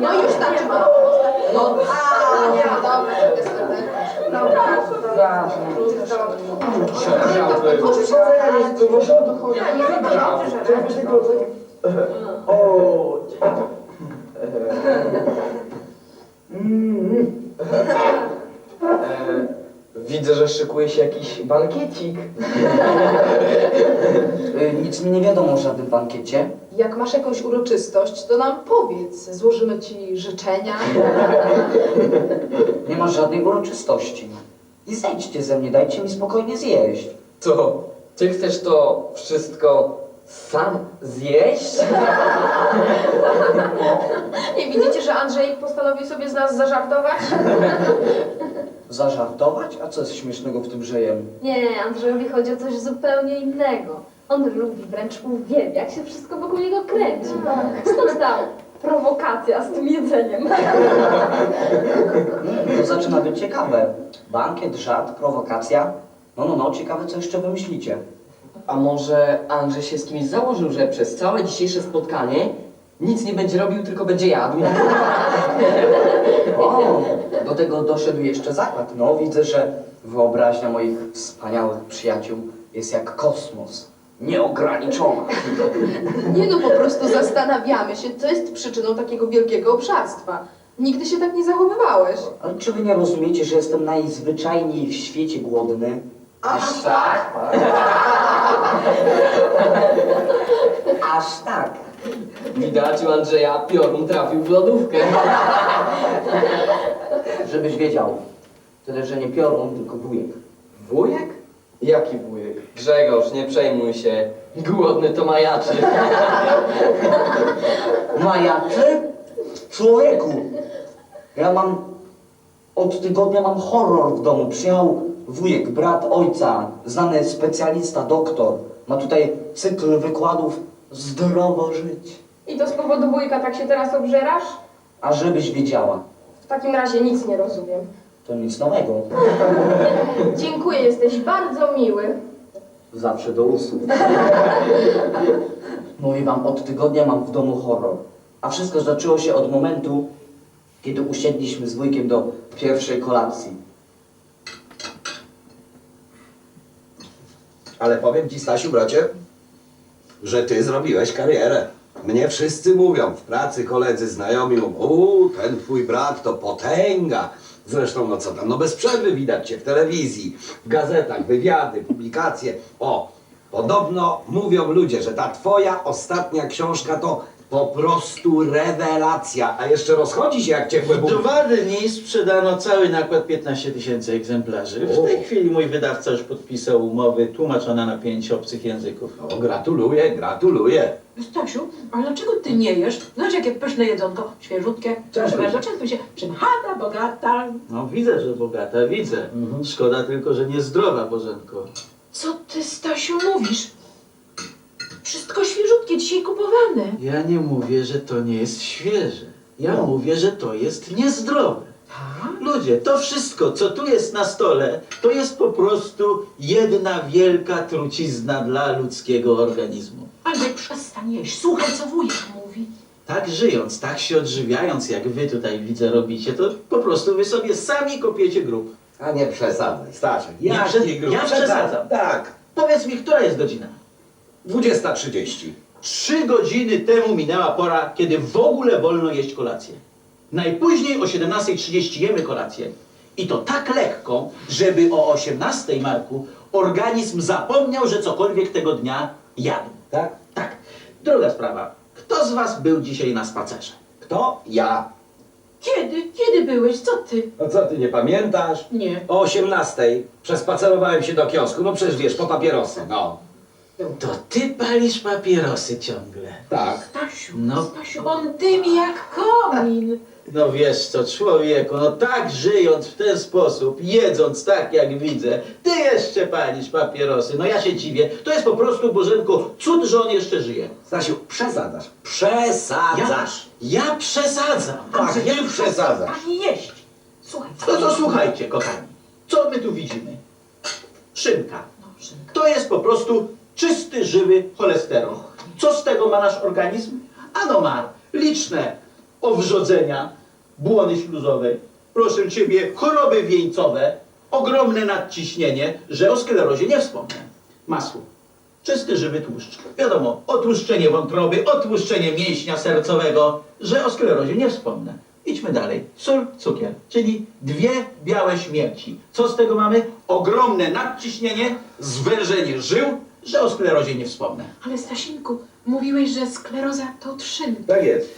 No już starczy. No, a, nie, dobra, dobra. O. E, Widzę, że szykuje się jakiś bankiecik. Y, Nic mi nie wiadomo o żadnym bankiecie. Jak masz jakąś uroczystość, to nam powiedz. Złożymy ci życzenia. Nie ma żadnej uroczystości. I zejdźcie ze mnie, dajcie mi spokojnie zjeść. To ty chcesz to wszystko sam zjeść? I widzicie, że Andrzej postanowił sobie z nas zażartować? Zażartować? A co jest śmiesznego w tym, że jem? Nie, Andrzejowi chodzi o coś zupełnie innego. On lubi, wręcz uwielbia, jak się wszystko wokół niego kręci. Stąd ta prowokacja z tym jedzeniem. To zaczyna być ciekawe. Bankiet, żart, prowokacja. No, no, no, ciekawe co jeszcze wymyślicie. A może Andrzej się z kimś założył, że przez całe dzisiejsze spotkanie nic nie będzie robił, tylko będzie jadł? O, do tego doszedł jeszcze zakład. No, widzę, że wyobraźnia moich wspaniałych przyjaciół jest jak kosmos. Nieograniczona. Nie no, po prostu zastanawiamy się, co jest przyczyną takiego wielkiego obszarstwa. Nigdy się tak nie zachowywałeś. Ale czy wy nie rozumiecie, że jestem najzwyczajniej w świecie głodny? Aż tak? Aż tak. Widać u Andrzeja piorun trafił w lodówkę. Żebyś wiedział. Tyle, że nie piorun, tylko wujek. Wujek? Jaki wujek? Grzegorz, nie przejmuj się. Głodny to majaczy. Ty? Człowieku! Ja mam... Od tygodnia mam horror w domu. Przyjechał wujek, brat ojca, znany specjalista, doktor. Ma tutaj cykl wykładów Zdrowo żyć. I to z powodu wujka tak się teraz obżerasz? A żebyś wiedziała, W takim razie nic nie rozumiem. To nic nowego. Dziękuję, jesteś bardzo miły. Zawsze do usług. Mówię wam, od tygodnia mam w domu horror. A wszystko zaczęło się od momentu, kiedy usiedliśmy z wujkiem do pierwszej kolacji. Ale powiem ci, Stasiu, bracie, że ty zrobiłeś karierę. Mnie wszyscy mówią, w pracy koledzy, znajomi mówią, u, ten twój brat to potęga. Zresztą, no co tam, no bez przerwy widać cię w telewizji, w gazetach, wywiady, publikacje. O, podobno mówią ludzie, że ta twoja ostatnia książka to po prostu rewelacja, a jeszcze rozchodzi się jak ciepłe W bułki. dwa dni sprzedano cały nakład 15 tysięcy egzemplarzy. W tej O. chwili mój wydawca już podpisał umowy tłumaczone na pięć obcych języków. No, gratuluję, gratuluję. Stasiu, ale dlaczego ty nie jesz? Zobacz jakie pyszne jedzonko, świeżutkie. Proszę bardzo, częstuj się. Przymchana, bogata. No widzę, że bogata, widzę. Szkoda tylko, że niezdrowa, Bożenko. Co ty, Stasiu, mówisz? Wszystko świeżutkie, dzisiaj kupowane. Ja nie mówię, że to nie jest świeże. Ja mówię, że to jest niezdrowe. Ludzie, to wszystko, co tu jest na stole, to jest po prostu jedna wielka trucizna dla ludzkiego organizmu. Andrzej, przestań jeść. Słuchaj, co wujek mówi. Tak żyjąc, tak się odżywiając, jak wy tutaj widzę robicie, to po prostu wy sobie sami kopiecie grób. A nie przesadzaj, Staszek. Nie Jaki prze- grób? ja przesadzam. Tak, Powiedz mi, która jest godzina? 20.30. Trzy godziny temu minęła pora, kiedy w ogóle wolno jeść kolację. Najpóźniej o 17.30 jemy kolację. I to tak lekko, żeby o 18.00 Marku organizm zapomniał, że cokolwiek tego dnia jadł. Tak? Tak. Druga sprawa. Kto z was był dzisiaj na spacerze? Kto? Ja. Kiedy? Kiedy byłeś? Co ty? No co, ty nie pamiętasz? Nie. O 18 przespacerowałem się do kiosku, no przecież wiesz, po papierosy, no. To ty palisz papierosy ciągle. Tak. Stasiu, No. Stasiu, on dymi jak komin. No wiesz co, człowieku, no tak żyjąc w ten sposób, jedząc tak jak widzę, ty jeszcze palisz papierosy, no ja się dziwię. To jest po prostu, Bożenko, cud, że on jeszcze żyje. Stasiu, przesadzasz. Przesadzasz. Ja, ja przesadzam. Tak, nie przesadzasz. Ani jeść. Słuchaj, No to słuchajcie, kochani, co my tu widzimy? Szynka. No, szynka. To jest po prostu czysty, żywy cholesterol. Co z tego ma nasz organizm? Ano ma liczne owrzodzenia błony śluzowej, proszę Ciebie, choroby wieńcowe, ogromne nadciśnienie, że o sklerozie nie wspomnę. Masło. Czysty, żywy tłuszcz. Wiadomo, otłuszczenie wątroby, otłuszczenie mięśnia sercowego, że o sklerozie nie wspomnę. Idźmy dalej. Sól, cukier, czyli dwie białe śmierci. Co z tego mamy? Ogromne nadciśnienie, zwężenie żył, że o sklerozie nie wspomnę. Ale Stasinku, mówiłeś, że skleroza to trzyn. Tak jest.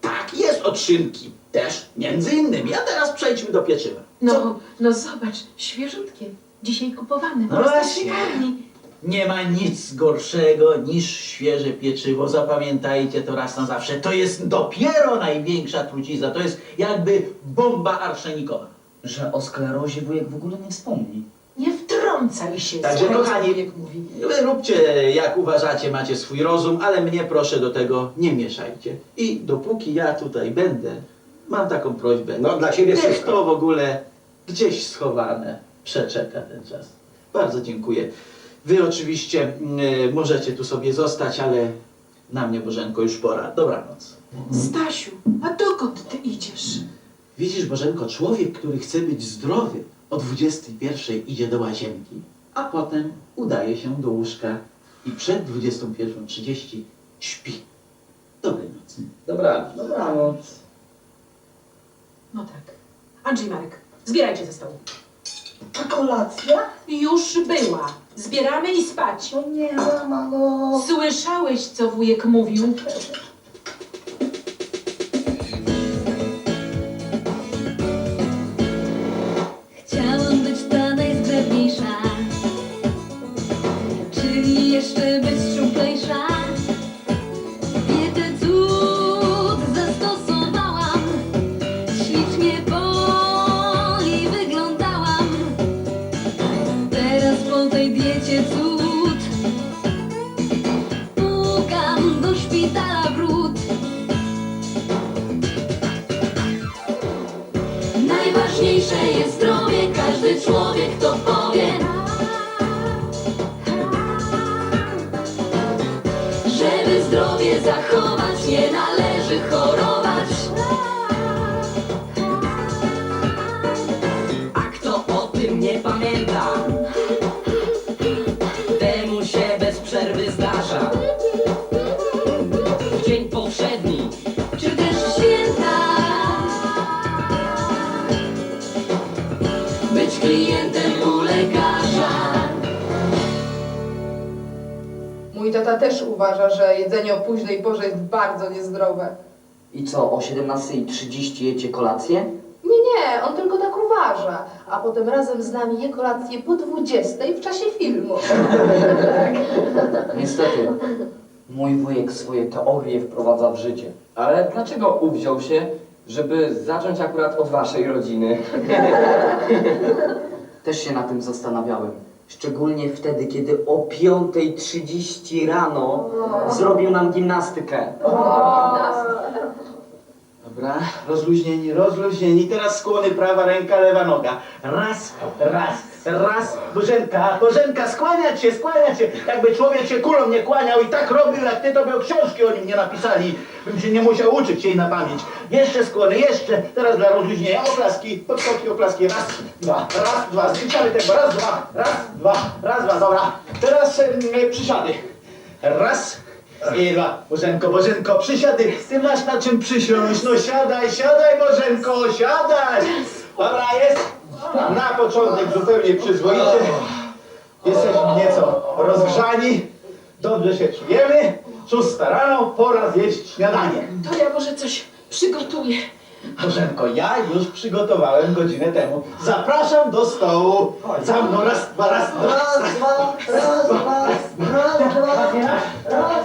Tak, jest od szynki. Też, między innymi. A teraz przejdźmy do pieczywa. No, no zobacz, świeżutkie. Dzisiaj kupowane. No prosto z właśnie. piekarni. Nie ma nic gorszego niż świeże pieczywo. Zapamiętajcie to raz na zawsze. To jest dopiero największa trucizna. To jest jakby bomba arszenikowa. Że o sklerozie wujek w ogóle nie wspomni. Nie wtrącaj się. Także, kochani, wujek mówi. Wy róbcie jak uważacie, macie swój rozum, ale mnie proszę do tego nie mieszajcie. I dopóki ja tutaj będę, mam taką prośbę. No, dla ciebie Niech wszystko. to w ogóle gdzieś schowane przeczeka ten czas. Bardzo dziękuję. Wy oczywiście mm, możecie tu sobie zostać, ale na mnie, Bożenko, już pora. Dobranoc. Stasiu, a dokąd ty idziesz? Widzisz, Bożenko, człowiek, który chce być zdrowy, o 21 idzie do łazienki, a potem udaje się do łóżka i przed 21.30 śpi. Dobrej nocy. Dobra. Dobranoc. No tak. Andrzej Marek, zbierajcie ze stołu. A kolacja? Już była. Zbieramy i spać. No nie, mama, no. Słyszałeś, co wujek mówił? Najważniejsze jest zdrowie, każdy człowiek to powie. Żeby zdrowie zachować, nie należy chorować. Tata też uważa, że jedzenie o późnej porze jest bardzo niezdrowe. I co, o 17.30 jecie kolację? Nie, nie, on tylko tak uważa. A potem razem z nami je kolację po 20 w czasie filmu. Niestety, mój wujek swoje teorie wprowadza w życie. Ale dlaczego uwziął się, żeby zacząć akurat od waszej rodziny? Też się na tym zastanawiałem. Szczególnie wtedy, kiedy o 5.30 rano zrobił nam gimnastykę. Dobra, rozluźnieni, rozluźnieni. Teraz skłony prawa ręka, lewa noga. Raz, raz, raz. Bożenka, Bożenka, skłaniać się, skłaniać się. Jakby człowiek się kulą nie kłaniał i tak robił jak ty, to by książki o nim nie napisali. Bym się nie musiał uczyć jej na pamięć. Jeszcze skłony, jeszcze. Teraz dla rozluźnienia oklaski, podskoki, oklaski. Raz, dwa, raz, dwa. Zliczamy tego. Raz, dwa, raz, dwa, raz, dwa. Dobra. Teraz em, przysiady. Raz, i dwa. Bożenko, Bożenko, przysiady. Ty masz na czym przysiąść. No siadaj, siadaj, Bożenko, siadaj. Dobra, jest. Na początek zupełnie przyzwoicie. Jesteśmy nieco rozgrzani. Dobrze się czujemy. Szósta rano, pora zjeść śniadanie. To ja może coś przygotuję. Bożenko, ja już przygotowałem godzinę temu. Zapraszam do stołu. Za mną raz, dwa, raz, dwa. Raz, dwa, raz, dwa, raz, dwa,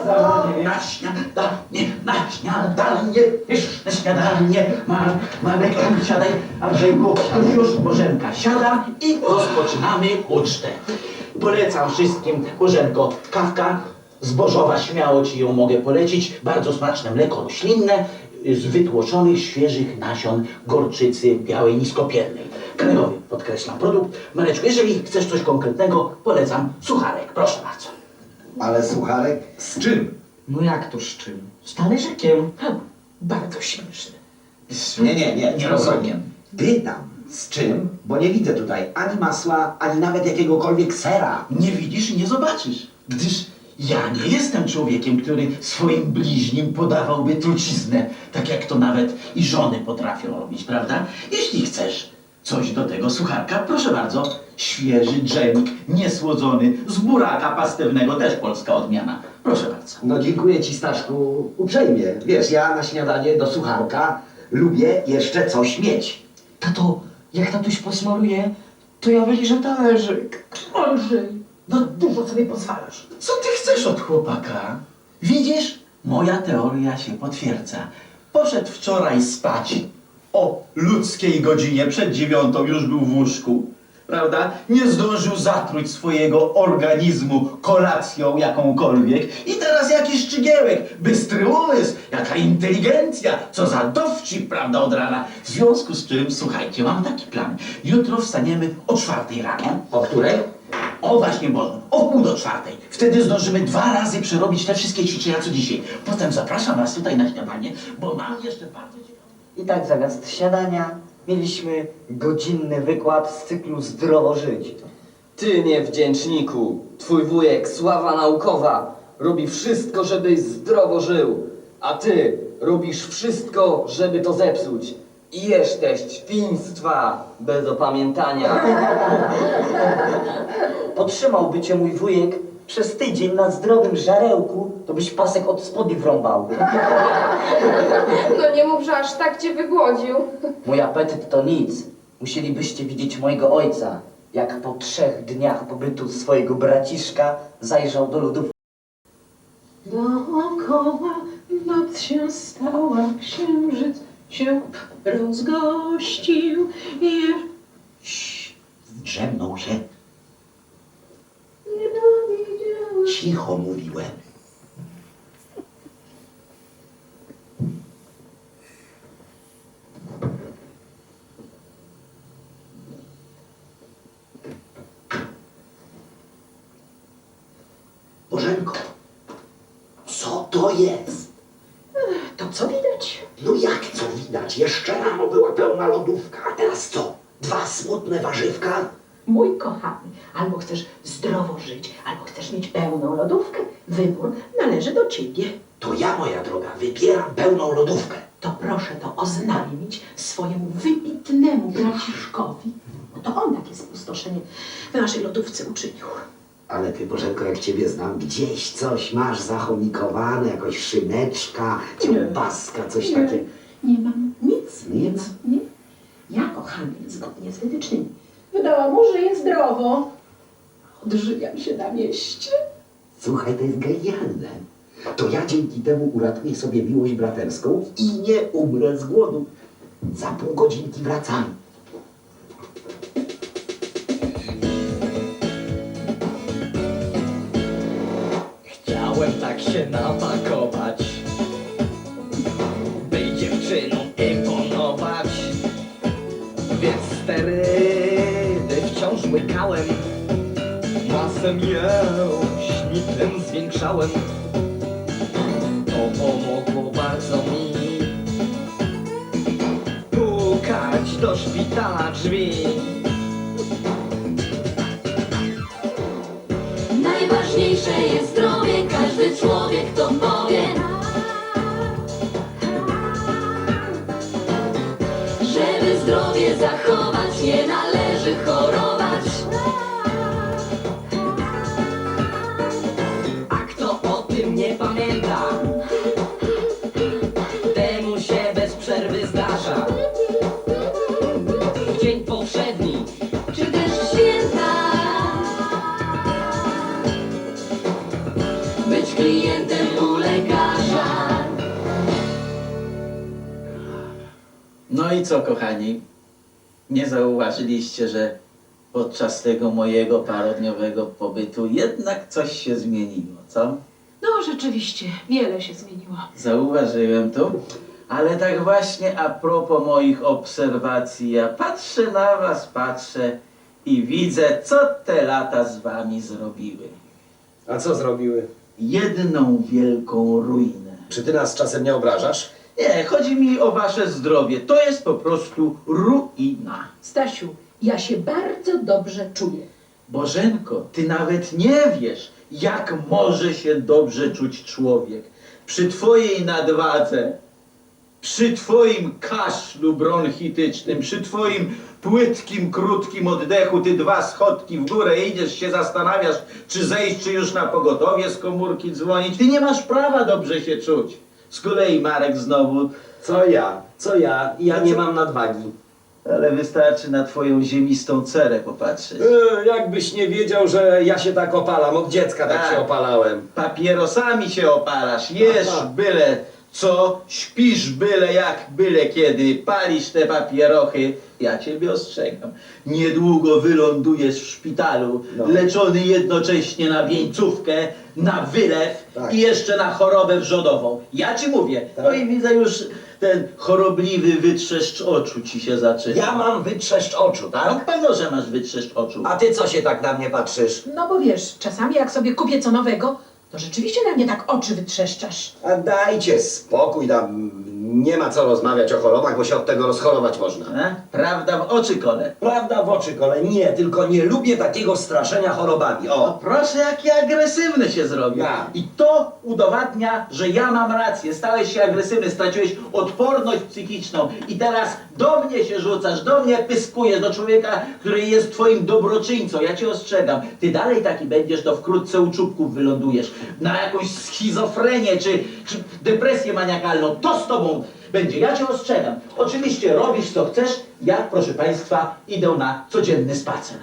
dwa, na śniadanie, na śniadanie, pyszne śniadanie. Mar, Marek, siadaj, Andrzejku, już, Bożenka siada i rozpoczynamy ucztę. Polecam wszystkim, Bożenko, kawka zbożowa, śmiało Ci ją mogę polecić. Bardzo smaczne mleko roślinne z wytłoczonych, świeżych nasion gorczycy białej niskopiernej. Krajowy, podkreślam, produkt. Mareczku, jeżeli chcesz coś konkretnego, polecam sucharek. Proszę bardzo. Ale sucharek z czym? No jak to z czym? Z talerzykiem. Ha, bardzo śmieszne. Nie, nie, nie, Nie rozumiem. Pytam, z czym? Bo nie widzę tutaj ani masła, ani nawet jakiegokolwiek sera. Nie widzisz i nie zobaczysz, gdyż ja nie jestem człowiekiem, który swoim bliźnim podawałby truciznę, tak jak to nawet i żony potrafią robić, prawda? Jeśli chcesz coś do tego sucharka, proszę bardzo, świeży dżemik, niesłodzony, z buraka pastewnego, też polska odmiana. Proszę bardzo. No dziękuję Ci, Staszku, uprzejmie. Wiesz, ja na śniadanie do sucharka lubię jeszcze coś mieć. Tato, jak tatuś posmaruje, to ja wyliżę talerzyk. Andrzej, no dużo sobie pozwalasz. Co ty chcesz od chłopaka? Widzisz? Moja teoria się potwierdza. Poszedł wczoraj spać o ludzkiej godzinie, przed dziewiątą już był w łóżku. Prawda? Nie zdążył zatruć swojego organizmu kolacją jakąkolwiek. I teraz jakiś szczygiełek, bystry umysł, jaka inteligencja, co za dowcip, prawda, od rana. W związku z czym, słuchajcie, mam taki plan. Jutro wstaniemy o czwartej rano. O której? O właśnie, Boże, o pół do czwartej. Wtedy zdążymy dwa razy przerobić te wszystkie ćwiczenia, co dzisiaj. Potem zapraszam Was tutaj na śniadanie, bo mam jeszcze bardzo ciekawe... I tak zamiast śniadania mieliśmy godzinny wykład z cyklu Zdrowo żyć. Ty niewdzięczniku, twój wujek, sława naukowa, robi wszystko, żebyś zdrowo żył, a ty robisz wszystko, żeby to zepsuć. I jesteś świństwa bez opamiętania. Potrzymałby cię mój wujek przez tydzień na zdrowym żarełku, to byś pasek od spodni wrąbał. No nie mów, że aż tak cię wygłodził. Mój apetyt to nic. Musielibyście widzieć mojego ojca, jak po trzech dniach pobytu swojego braciszka zajrzał do lodówki. Dookoła noc się stała, księżyc się rozgościł i Zdrzemnął się. nie dowiedział. Cicho mówiłem. Bożenko, co to jest? To co widać? No jak co widać? Jeszcze rano była pełna lodówka, a teraz co? Dwa smutne warzywka? Mój kochany, albo chcesz zdrowo żyć, albo chcesz mieć pełną lodówkę. Wybór należy do ciebie. To ja, moja droga, wybieram pełną lodówkę. To proszę to oznajmić swojemu wybitnemu braciszkowi. Bo to on takie spustoszenie w naszej lodówce uczynił. Ale ty, Bożenko, jak ciebie znam, gdzieś coś masz zachomikowane, jakoś szyneczka, kiełbaska, coś Nie. takie. Nie mam nic. Nie Nic? mam, nie. Ja, kochany, zgodnie z wytycznymi, wydałam mu żyję zdrowo. Odżywiam się na mieście. Słuchaj, to jest genialne. To ja dzięki temu uratuję sobie miłość braterską i nie umrę z głodu. Za pół godzinki wracam. Chciałem tak się napakować, masę mięśni tym zwiększałem. To pomogło bardzo mi pukać do szpitala drzwi. Najważniejsze jest zdrowie, każdy człowiek to powie. Żeby zdrowie zachować, nie należy chorować. No i co, kochani? Nie zauważyliście, że podczas tego mojego parodniowego pobytu jednak coś się zmieniło, co? No rzeczywiście, wiele się zmieniło. Zauważyłem to. Ale tak właśnie a propos moich obserwacji, ja patrzę na was, patrzę i widzę, co te lata z wami zrobiły. A co zrobiły? Jedną wielką ruinę. Czy ty nas czasem nie obrażasz? Nie, chodzi mi o wasze zdrowie. To jest po prostu ruina. Stasiu, ja się bardzo dobrze czuję. Bożenko, ty nawet nie wiesz, jak może się dobrze czuć człowiek. Przy twojej nadwadze, przy twoim kaszlu bronchitycznym, przy twoim płytkim, krótkim oddechu, ty dwa schodki w górę idziesz, się zastanawiasz, czy zejść, czy już na pogotowie z komórki dzwonić. Ty nie masz prawa dobrze się czuć. Z kolei Marek znowu, Co ja? Co ja? Ja nie mam nadwagi. ale wystarczy na twoją ziemistą cerę popatrzeć. E, jakbyś nie wiedział, że ja się tak opalam. Od dziecka tak Tak. się opalałem. Papierosami się opalasz, jesz Aha. byle co, śpisz byle jak, byle kiedy, palisz te papierochy. Ja ciebie ostrzegam. Niedługo wylądujesz w szpitalu, No. leczony jednocześnie na wieńcówkę, na wylew Tak. i jeszcze na chorobę wrzodową. Ja ci mówię. Tak. No i widzę już ten chorobliwy wytrzeszcz oczu ci się zaczyna. Ja mam wytrzeszcz oczu, No tak? pewno, że masz wytrzeszcz oczu. A ty co się tak na mnie patrzysz? No bo wiesz, czasami jak sobie kupię co nowego, to rzeczywiście na mnie tak oczy wytrzeszczasz. A dajcie spokój, tam nie ma co rozmawiać o chorobach, bo się od tego rozchorować można. E? Prawda w oczy kole. Prawda w oczy, kole. Nie, tylko nie lubię takiego straszenia chorobami. O, O! proszę, jaki agresywny się zrobił. Ja. I to udowadnia, że ja mam rację. Stałeś się agresywny, straciłeś odporność psychiczną i teraz do mnie się rzucasz, do mnie pyskujesz, do człowieka, który jest twoim dobroczyńcą. Ja cię ostrzegam. Ty dalej taki będziesz, to wkrótce u czubków wylądujesz. Na jakąś schizofrenię czy, czy depresję maniakalną. To z tobą będzie. Ja cię ostrzegam. Oczywiście robisz co chcesz. Ja, proszę państwa, idę na codzienny spacer.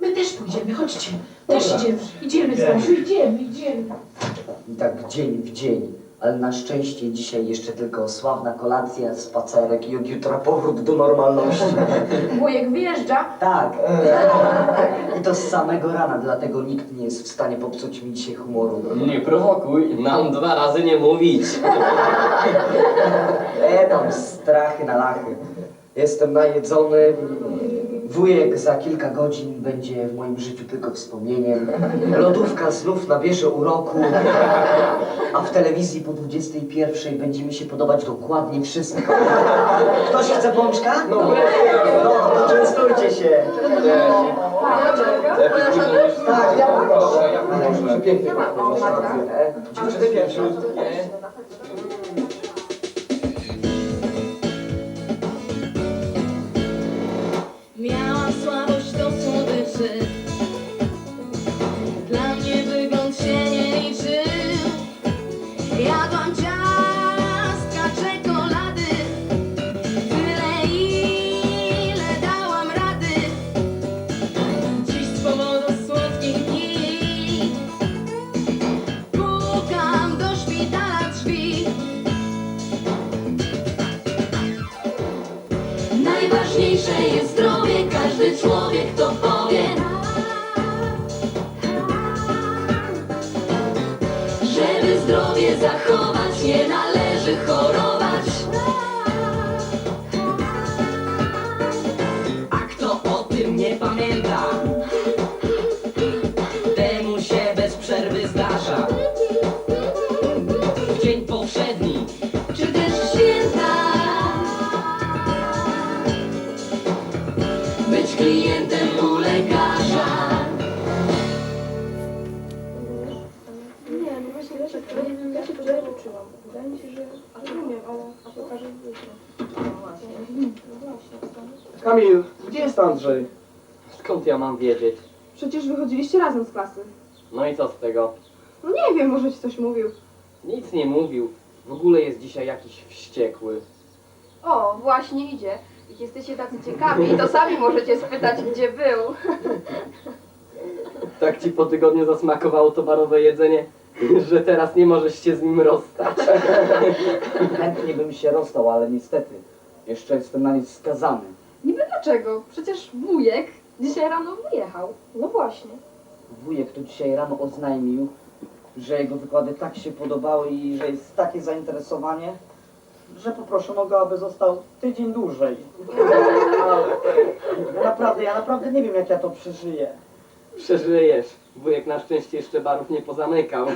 My też pójdziemy, chodźcie. Też idziemy. Idziemy, Stasiu, idziemy, idziemy. I tak dzień w dzień. Ale na szczęście dzisiaj jeszcze tylko sławna kolacja, spacerek i od jutra powrót do normalności. Wujek wyjeżdża? Tak. I to z samego rana, dlatego nikt nie jest w stanie popsuć mi dzisiaj humoru. Nie prowokuj, nam dwa razy nie mówić. E tam strachy na lachy. Jestem najedzony. Wujek za kilka godzin będzie w moim życiu tylko wspomnieniem. Lodówka znów nabierze uroku. A w telewizji po 21 będzie mi się podobać dokładnie wszystko. Ktoś chce pączka? No, no to częstujcie się. Tak, ja poproszę. Ale pięknie. Dziewczyny pierwsze. Pamięta, temu się bez przerwy zdarza. W dzień powszedni Czy też święta? Być klientem u lekarza. Nie, no właśnie ja się, ja się źle uczyłam. Wydaje mi się, że rozumiem, ale a pokażę jutro. No właśnie. Kamil, gdzie jest Andrzej? Skąd ja mam wiedzieć? Przecież wychodziliście razem z klasy. No i co z tego? No nie wiem, może ci coś mówił. Nic nie mówił. W ogóle jest dzisiaj jakiś wściekły. O, właśnie idzie. Jak jesteście tacy ciekawi, to sami możecie spytać, gdzie był. Tak ci po tygodniu zasmakowało to barowe jedzenie, że teraz nie możesz się z nim rozstać. Chętnie bym się rozstał, ale niestety Jeszcze jestem na nic skazany. Niby dlaczego? Przecież wujek dzisiaj rano wyjechał. No właśnie. Wujek tu dzisiaj rano oznajmił, że jego wykłady tak się podobały i że jest takie zainteresowanie, że poproszono go, aby został tydzień dłużej. Ale naprawdę, ja naprawdę nie wiem, jak ja to przeżyję. Przeżyjesz. Wujek na szczęście jeszcze barów nie pozamykał.